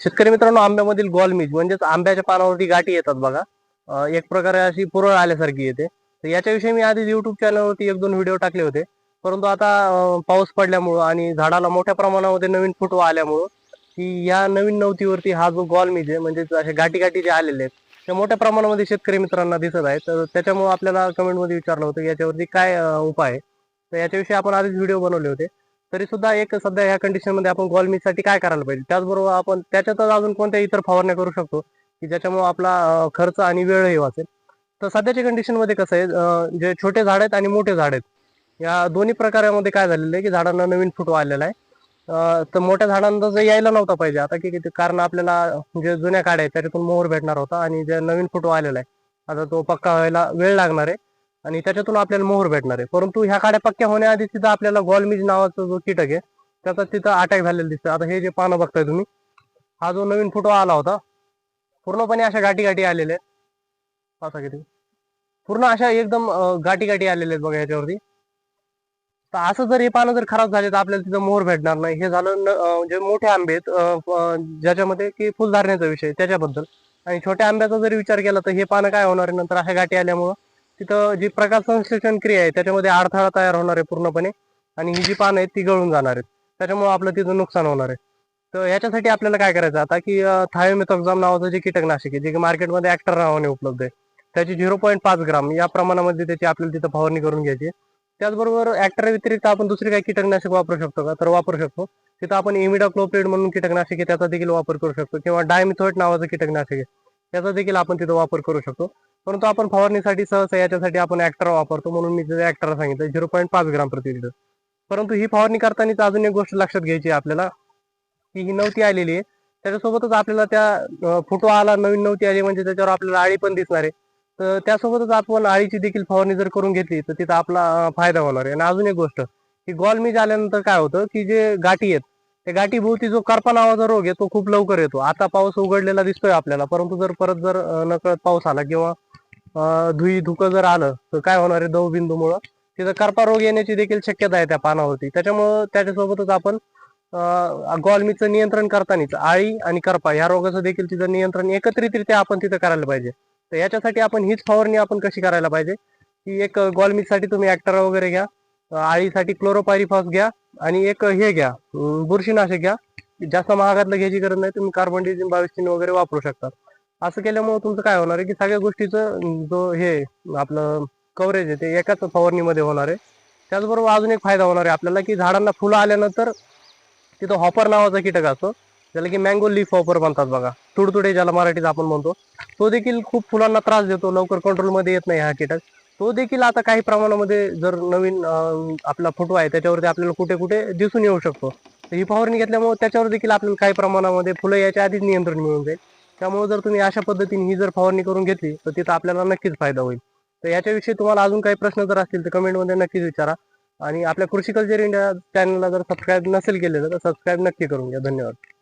शेतकरी मित्रांनो आंब्यामधील गोलमीज म्हणजेच आंब्याच्या पानावरती गाठी येतात बघा. एक प्रकारे अशी पुरळ आल्यासारखी येते. तर याच्याविषयी मी आधी युट्यूब चॅनलवरती एक दोन व्हिडिओ टाकले होते. परंतु आता पाऊस पडल्यामुळं आणि झाडाला मोठ्या प्रमाणामध्ये नवीन फुटवा आल्यामुळं की या नवीन नवतीवरती हा जो गॉलमीज आहे म्हणजे असे गाठी गाठी जे आलेले आहेत ते मोठ्या प्रमाणामध्ये शेतकरी मित्रांना दिसत आहे तर त्याच्यामुळे आपल्याला कमेंटमध्ये विचारलं होतं याच्यावरती काय उपाय आहे? तर याच्याविषयी आपण आधीच व्हिडिओ बनवले होते. तरी सुद्धा एक सध्या या कंडिशनमध्ये आपण गॉलमीसाठी काय करायला पाहिजे? त्याचबरोबर आपण त्याच्यातच अजून कोणत्या इतर फवारण्या करू शकतो की ज्याच्यामुळे आपला खर्च आणि वेळही वाचेल. तर सध्याच्या कंडिशनमध्ये कसं आहे जे छोटे झाड आहेत आणि मोठे झाड आहेत या दोन्ही प्रकारामध्ये काय झालेलं आहे की झाडांना नवीन फुटवा आलेला आहे. तर मोठ्या झाडांना जर यायला नव्हता पाहिजे आता की किती- कारण आपल्याला जे जुन्या काड्या आहेत त्याच्यातून मोहर भेटणार होता आणि जे नवीन फुटवा आलेला आहे आता तो पक्का व्हायला वेळ लागणार आहे. आणि त्याच्यातून आपल्याला मोहर भेटणार आहे. परंतु ह्या काड्या पक्क्या होण्याआधी तिथं आपल्याला गॉलमीज नावाचा जो कीटक आहे त्याचा तिथं अटॅक झालेला दिसतं आता हे जे पानं बघताय तुम्ही हा जो नवीन फोटो आला होता पूर्णपणे अशा गाठी गाठी आलेल्या आहेत. पाहता किती? पूर्ण अशा एकदम गाठी गाठी आलेल्या आहेत बघा याच्यावरती तर असं जर हे पानं जर खराब झाले तर आपल्याला तिथं मोहर भेटणार नाही. हे झालं न- जे मोठे आंबे आहेत ज्याच्यामध्ये की फुलधारण्याचा विषय त्याच्याबद्दल. आणि छोट्या आंब्याचा जर विचार केला तर हे पानं काय होणार आहे? नंतर अशा गाठी आल्यामुळं तिथं जी प्रकाश संश्लेषण क्रिया आहे त्याच्यामध्ये अडथळा तयार होणार आहे पूर्णपणे आणि ही जी पानं आहेत ती गळून जाणार आहेत. त्याच्यामुळे आपलं तिथं नुकसान होणार आहे. तर याच्यासाठी आपल्याला काय करायचं आता की थायोमेथॉक्झाम नावाचं जे कीटकनाशक आहे जे की मार्केटमध्ये ऍक्टर नावाने उपलब्ध आहे त्याची झिरो पॉईंट पाच ग्राम या प्रमाणामध्ये त्याची आपल्याला तिथं फवारणी करून घ्यायची त्याचबरोबर ऍक्टर व्यतिरिक्त आपण दुसरी काही कीटकनाशक वापरू शकतो का? तर वापरू शकतो. तिथं आपण इमिडाक्लोप्रिड म्हणून कीटकनाशक आहे त्याचा देखील वापर करू शकतो. किंवा डायमिथोएट नावाचं कीटकनाशक आहे त्याचा देखील आपण तिथं वापर करू शकतो. परंतु आपण फवारणीसाठी सहसा याच्यासाठी आपण ऍक्टर वापरतो म्हणून मी तिथे ऍक्टर सांगितलं झिरो पॉईंट पाच ग्राम प्रति लिटर परंतु ही फवारणी करताना अजून एक गोष्ट लक्षात घ्यायची आपल्याला की ही नवती आलेली आहे. त्याच्यासोबतच आपल्याला त्या फोटो आला नवीन नवती आली म्हणजे त्याच्यावर आपल्याला आळी पण दिसणार आहे. तर त्यासोबतच आपण आळीची देखील फवारणी जर करून घेतली तर तिथं आपला फायदा होणार आहे. आणि अजून एक गोष्ट की गॉलमीज आल्यानंतर काय होतं की जे गाठी आहेत त्या गाठीभोवती जो करपा नावाचा रोग आहे तो खूप लवकर येतो. आता पाऊस उघडलेला दिसतोय आपल्याला परंतु जर परत जर नकळत पाऊस आला किंवा धुई धुकं जर आलं तर काय होणार आहे दवबिंदूमुळं? तिथं करपा रोग येण्याची देखील शक्यता आहे त्या पानावरती. त्याच्यामुळं त्याच्यासोबतच आपण गॉलमीचं नियंत्रण करतानाच आळी आणि करपा ह्या रोगाचं देखील तिथं नियंत्रण एकत्रितरित्या आपण तिथं करायला पाहिजे. तर याच्यासाठी आपण हीच फवारणी आपण कशी करायला पाहिजे? की एक साठी तुम्ही ऍक्टर वगैरे घ्या आळीसाठी क्लोरोपायरीफॉस घ्या आणि एक हे घ्या बुरशीनाशक घ्या. जास्त महागातलं घ्यायची गरज नाही तुम्ही कार्बन डिझिन बावीस तीन वगैरे वापरू शकता असं केल्यामुळे तुमचं काय होणार आहे की सगळ्या गोष्टीचं जो हे आपलं कव्हरेज आहे ते एकाच फवारणीमध्ये होणार आहे. त्याचबरोबर अजून एक फायदा होणार आहे आपल्याला की झाडांना फुलं आल्यानंतर तिथं हॉपर नावाचा कीटक असतो. ज्याला की मँगो लीफ हॉपर म्हणतात बघा. तुडतुडे ज्याला मराठीत आपण म्हणतो. तो देखील खूप फुलांना त्रास देतो लवकर कंट्रोलमध्ये येत नाही हा कीटक. तो देखील आता काही प्रमाणामध्ये जर नवीन आपला फोटो आहे त्याच्यावरती आपल्याला कुठे कुठे दिसून येऊ शकतो. तर ही फवारणी घेतल्यामुळे त्याच्यावर देखील आपल्याला काही प्रमाणामध्ये फुलं याच्या आधीच नियंत्रण मिळून जाईल. त्यामुळे जर तुम्ही अशा पद्धतीने ही जर फवारणी करून घेतली तर तिथं आपल्याला नक्कीच फायदा होईल. तर याच्याविषयी तुम्हाला अजून काही प्रश्न जर असतील तर कमेंटमध्ये नक्कीच विचारा. आणि आपल्या कृषी कल्चर इंडिया चॅनलला जर सबस्क्राईब नसेल केलेलं तर सबस्क्राईब नक्की करून घ्या. धन्यवाद.